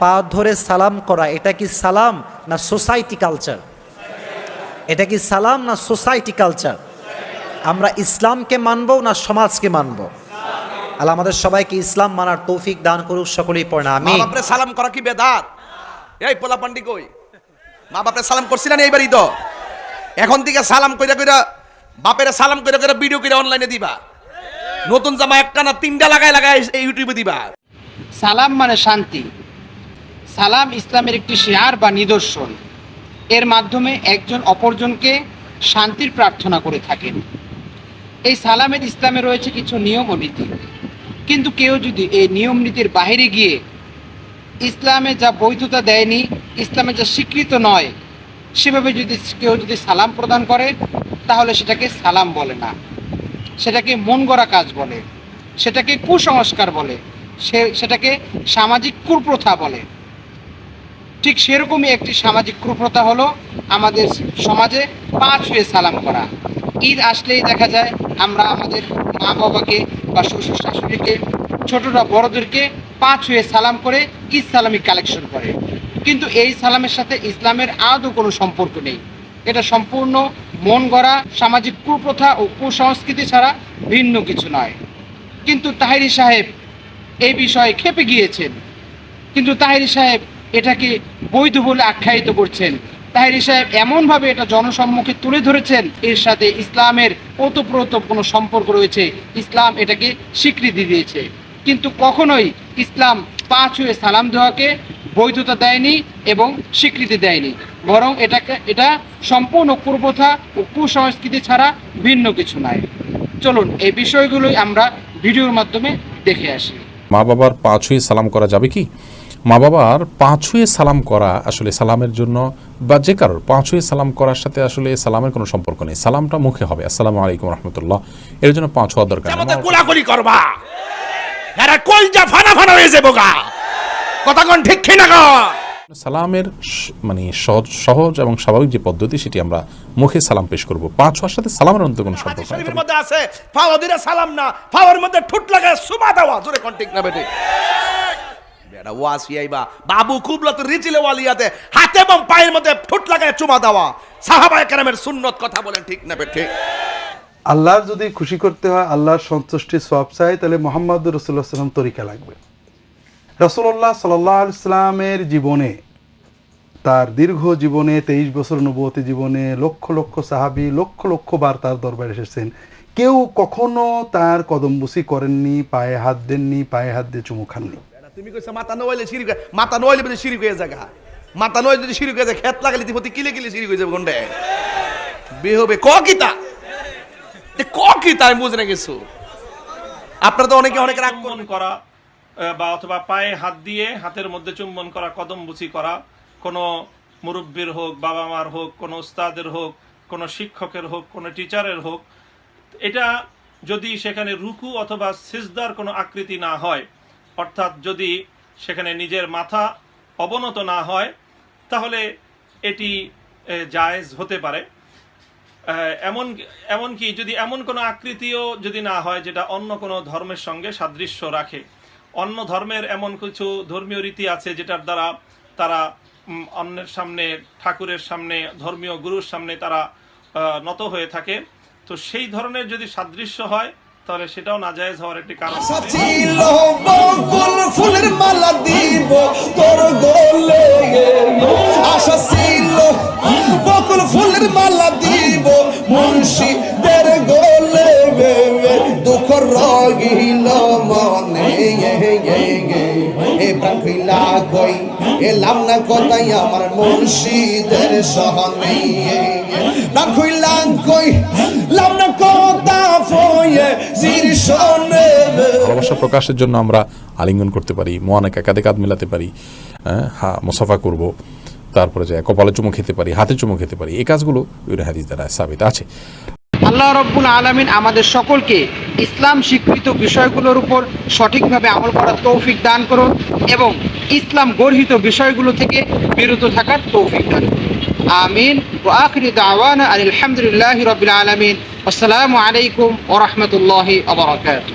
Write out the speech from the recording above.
পা ধরে সালাম করা এটা কি সালাম না সোসাইটি কালচার? এটা কি সালাম না সোসাইটি কালচার? আমরা ইসলামকে মানবো না সমাজকে মানবো? আল্লাহ আমাদের সবাইকে ইসলাম মানার তৌফিক দান করুক সকলেই পড়ে না আমি মা বাপরে সালাম করা কি বেদাত? এই পোলা পান্ডি কই? মা বাপরে সালাম করছিলেন এইবারই তো এখন থেকে সালাম কইরা কইরা বাপের সালাম কইরা কইরা ভিডিও কইরা অনলাইনে দিবা। নতুন জামা একটা না তিনটা লাগায় লাগায় এই ইউটিউবে দিবা। সালাম মানে শান্তি। সালাম ইসলামের একটি শেয়ার বা নিদর্শন। এর মাধ্যমে একজন অপরজনকে শান্তির প্রার্থনা করে থাকেন। এই সালামের ইসলামে রয়েছে কিছু নিয়ম ও নীতি। কিন্তু কেউ যদি এই নিয়ম নীতির বাইরে গিয়ে ইসলামে যা বৈধতা দেয়নি, ইসলামে যা স্বীকৃত নয়, সেভাবে যদি কেউ যদি সালাম প্রদান করে, তাহলে সেটাকে সালাম বলে না। সেটাকে মন গড়া কাজ বলে। সেটাকে কুসংস্কার বলে। সে, সেটাকে সামাজিক কুপ্রথা বলে। ঠিক সেরকমই একটি সামাজিক কুপ্রথা হলো আমাদের সমাজে পা ছুঁয়ে সালাম করা। ঈদ আসলেই দেখা যায় আমরা আমাদের মা বাবাকে বা শ্বশুর শাশুড়িকে ছোটরা, বড়দেরকে পা ছুঁয়ে সালাম করে ঈদ সালামি কালেকশন করে। কিন্তু এই সালামের সাথে ইসলামের আদৌ কোনো সম্পর্ক নেই। এটা সম্পূর্ণ মন গড়া সামাজিক কুপ্রথা ও কুসংস্কৃতি ছাড়া ভিন্ন কিছু নয়। কিন্তু তাহিরি সাহেব এই বিষয়ে খেপে গিয়েছেন। কিন্তু তাহিরি সাহেব এটাকে বৈধ বলে আখ্যায়িত করছেন। তাহিরি সাহেব এমনভাবে এটা জনসম্মুখে তুলে ধরেছেন, এর সাথে ইসলামের ওতপ্রোত কোনো সম্পর্ক রয়েছে। ইসলাম এটাকে স্বীকৃতি দিয়েছে। কিন্তু কখনোই ইসলাম পা ছুঁয়ে সালাম দেওয়াকে বৈধতা দেয়নি এবং স্বীকৃতি দেয়নি। বরং এটাকে, এটা সম্পূর্ণ কুপ্রথা ও কুসংস্কৃতি ছাড়া ভিন্ন কিছু নয় চলুন, এই বিষয়গুলোই আমরা ভিডিওর মাধ্যমে দেখে আসি। মা বাবার পা ছুঁয়ে সালাম করা যাবে কি? মা বাবার পা ছুঁয়ে সালাম করা আসলে সালামের জন্য বা যে কারোর পা ছুঁয়ে সালাম করার সাথে আসলে সালামের কোনো সম্পর্ক নেই। সালামটা মুখে হবে। আসসালামু আলাইকুম রহমতুল্লাহ। এর জন্য পা ছোঁয়া দরকার কোলাকুলি করবা। এরা কলজা ফানা ফানা হয়ে যাব গা। কথা কোন ঠিক কিনা গো? সালামের মানে সহজ সহজ এবং স্বাভাবিক যে পদ্ধতি সেটি আমরা মুখে সালাম পেশ করব। পা ছোঁয়ার সাথে সালামের অন্ত কোনো সম্পর্ক নেই। মধ্যে আছে ফাওয়া দিলে সালাম না ফাওয়ার মধ্যে ঠুট লাগায় সুমা দেওয়া। জোরে কোন ঠিক না বেটে? আইবা বাবু কুবলত রিচিলে ওয়ালিয়াতে, হাতে এবং পায়ের মধ্যে ঠুট লাগায় চুমা দেওয়া। কেরামের সুন্নত কথা বলেন ঠিক বেটে আল্লাহর যদি খুশি করতে হয়, আল্লাহর সন্তুষ্টি সব চাই, তাহলে মোহাম্মদ রসুল্লাহ সাল্লাম তরিকা লাগবে। রসুল্লাহ সাল্লাহ ইসলামের জীবনে, তার দীর্ঘ জীবনে, তেইশ বছর নবতী জীবনে, লক্ষ লক্ষ সাহাবি, লক্ষ লক্ষ বার তার দরবারে এসেছেন। কেউ কখনো তার কদমবুসি করেননি, পায়ে হাত দেননি, পায়ে হাত দিয়ে চুমু খাননি। তুমি কইছো, মাথা নইলে সিঁড়ি মাথা নইলে বলে সিঁড়ি হয়ে জায়গা। মাথা নইলে যদি সিঁড়ি হয়ে যায়, খেত লাগালে তিপতি কিলে কিলে সিঁড়ি হয়ে যাবে কোনটা বেহবে ক কিতা ক কিতা আমি বুঝে না কিছু। আপনারা তো অনেকে অনেক রাগ করা বা অথবা পায়ে হাত দিয়ে হাতের মধ্যে চুম্বন করা, কদম বুচি করা, কোনো মুরব্বীর হোক বাবা মার হোক, কোনো উস্তাদের হোক, কোনো শিক্ষকের হোক, কোনো টিচারের হোক, এটা যদি সেখানে রুকু অথবা সিজদার কোনো আকৃতি না হয় অর্থাৎ যদি সেখানে নিজের মাথা অবনত না হয়, তাহলে এটি জায়েজ হতে পারে। এমন, এমনকি যদি এমন কোনো আকৃতিও যদি না হয় যেটা অন্য কোনো ধর্মের সঙ্গে সাদৃশ্য রাখে। অন্য ধর্মের এমন কিছু ধর্মীয় রীতি আছে যেটার দ্বারা তারা অন্যের সামনে, ঠাকুরের সামনে, ধর্মীয় গুরুর সামনে তারা নত হয়ে থাকে। তো সেই ধরনের যদি সাদৃশ্য হয় তাহলে সেটাও নাজায়েজ হওয়ার একটি কারণ। ফুলের মালা দিব, তোর আশা বকুল ফুলের মালা দিব, মুন্সিদের গোলে দুঃখ মনে। ভালোবাসা প্রকাশের জন্য আমরা আলিঙ্গন করতে পারি মোয়ানাকে কাঁধে কাঁধ মেলাতে পারি হ্যাঁ, হা মুসাফা করব তারপরে যে কপালে চুমু খেতে পারি হাতে চুমু খেতে পারি এই কাজগুলো বিভিন্ন হাদিস দ্বারা সাবিত আছে। আল্লাহ রব্বুল আলমিন আমাদের সকলকে ইসলাম স্বীকৃত বিষয়গুলোর উপর সঠিকভাবে আমল করার তৌফিক দান করুন এবং ইসলাম গর্হিত বিষয়গুলো থেকে বিরত থাকার তৌফিক দান করুন। আমিন। ও আখরি দাওয়ান আলহামদুলিল্লাহ রবিল আলমিন। আসসালামু আলাইকুম ওরহমতুল্লাহ আবরকাত